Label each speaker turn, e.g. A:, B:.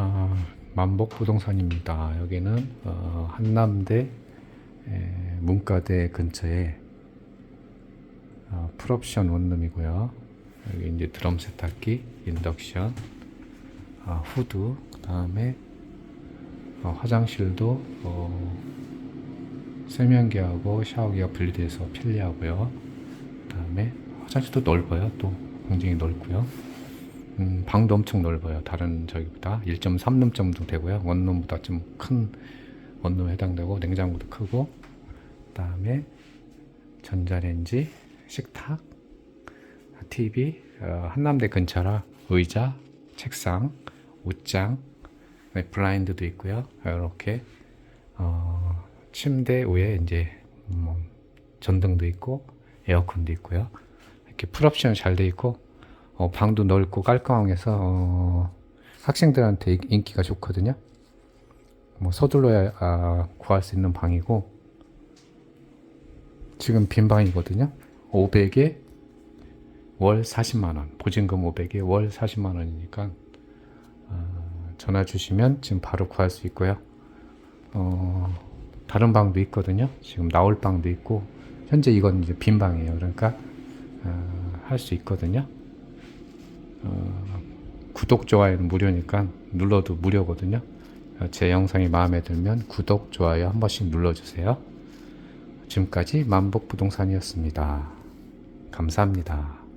A: 아, 만복 부동산입니다. 여기는 어, 한남대 에, 문과대 근처에 어, 풀옵션 원룸이고요. 여기 이제 드럼 세탁기, 인덕션, 아, 후드, 그 다음에 어, 화장실도 어, 세면기하고 샤워기가 분리돼서 편리하고요. 그 다음에 화장실도 넓어요. 또 굉장히 넓고요. 음, 방도 엄청 넓어요. 다른 저기보다 1.3룸 정도 되고요. 원룸보다 좀 큰 원룸에 해당되고 냉장고도 크고 그다음에 전자레인지, 식탁, TV, 어, 한남대 근처라 의자, 책상, 옷장, 네, 블라인드도 있고요. 이렇게 어, 침대 위에 이제 뭐 전등도 있고 에어컨도 있고요. 이렇게 풀옵션 잘 돼 있고 어, 방도 넓고 깔끔해서 어, 학생들한테 인- 인기가 좋거든요. 뭐 서둘러야 아, 구할 수 있는 방이고 지금 빈 방이거든요. 500에 월 40만 원, 보증금 500에 월 40만 원이니까 어, 전화 주시면 지금 바로 구할 수 있고요. 어, 다른 방도 있거든요. 지금 나올 방도 있고 현재 이건 이제 빈 방이에요. 그러니까 할수 있거든요. 어, 구독, 좋아요는 무료니까 눌러도 무료거든요. 어, 제 영상이 마음에 들면 구독, 좋아요 한 번씩 눌러주세요. 지금까지 만복부동산이었습니다. 감사합니다.